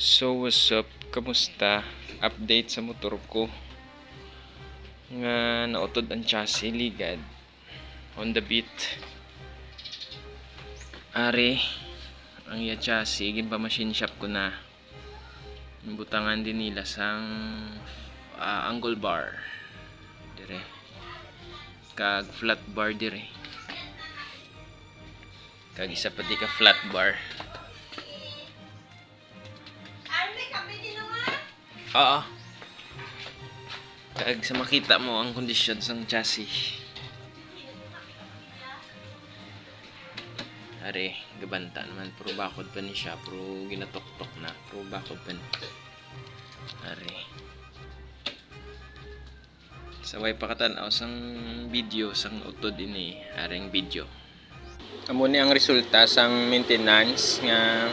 So what's up? Kamusta? Update sa motor ko. Nga nautod ang chassis ligad. On the beat. Ari, ang iya chassis, gin pa machine shop ko na. Butangan din nila sang ah, angle bar. Dire. Kag flat bar dire. Kag isa pa di ka flat bar. Oo. Kag sa makita mo ang kondisyon sang chassis. Are, gabanta naman. Pero bakod pa ni siya. Pero ginatok-tok na. Pero bakod pa ni. Are. Saway pa katanaw sang video sang utod ini. Aring video. Amo ni ang resulta sang maintenance nga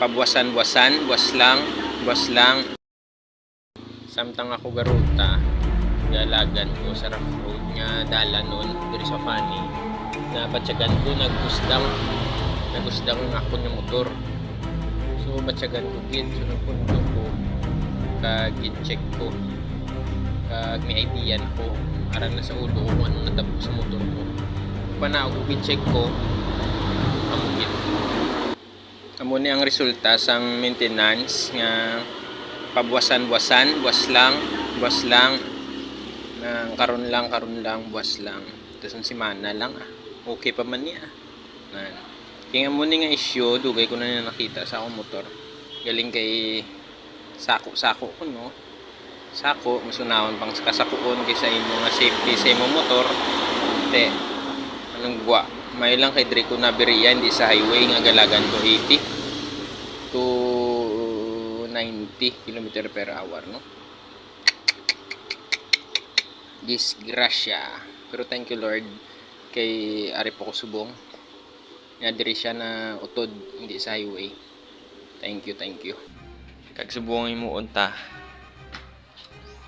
pabuwasan-buwasan, buwas lang, buwas lang, samtang ako garuta galagan ko sa rough road nga dala nun diri sa Fani na batyagan ko nagusdang. Nagusdang ako ng motor. So batyagan ko gid so nagpundo ko kag check ko. Kag may idea ko. Aram na sa ulo ko anong natabo sa motor ko. Pana ako check ko amo gid amo ni ang resulta sang maintenance nga pabuwasan-buwasan, buwas lang, buwas lang. Nang karon lang, karon lang, buwas lang. Tapos ang simana lang ah. Okay pa man niya. Nan. Kaya muna nga issue, dugay ko na na nakita sa akong motor. Galing kay sako-sako ko no. Sako, masunahon pang kasakuon kay sa imo nga safety sa imo motor. Te, anong buwa? May lang kay Dre ko na biriya, hindi sa highway nga galagan ko 80 to 90 km per hour no? Disgrasya. Pero thank you Lord kay ari po ko subong. Nga diri siya na utod hindi sa highway. Thank you thank you. Kag subong mo unta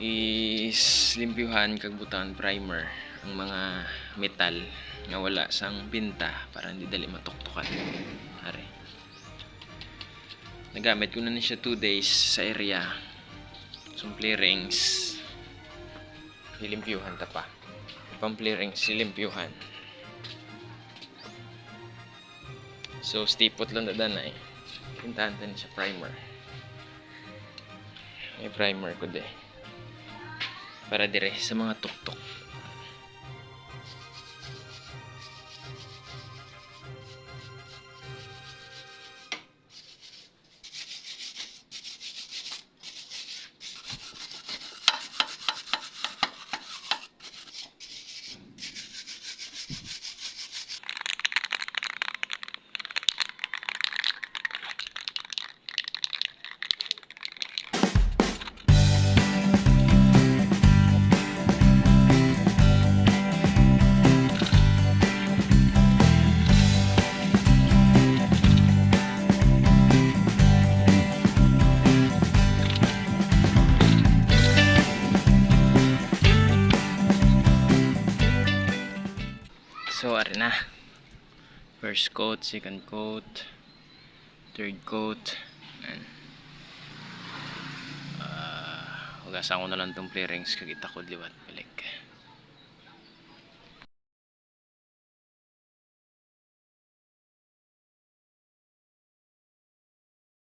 is limpyuhan kag butan primer ang mga metal nga wala sang binta para hindi dali matuktukan Nagamit ko na ni siya 2 days sa area. Some rings. Silimpyuhan ta pa. Pang rings, silimpyuhan. So, stipot lang na na eh. Pintahan ta ni siya primer. May primer ko de. Para dire sa mga tuktok. So, ari na. First coat, second coat, third coat. Ayan. Ah, hugasan ko na lang tong rings kag itakod liwat balik.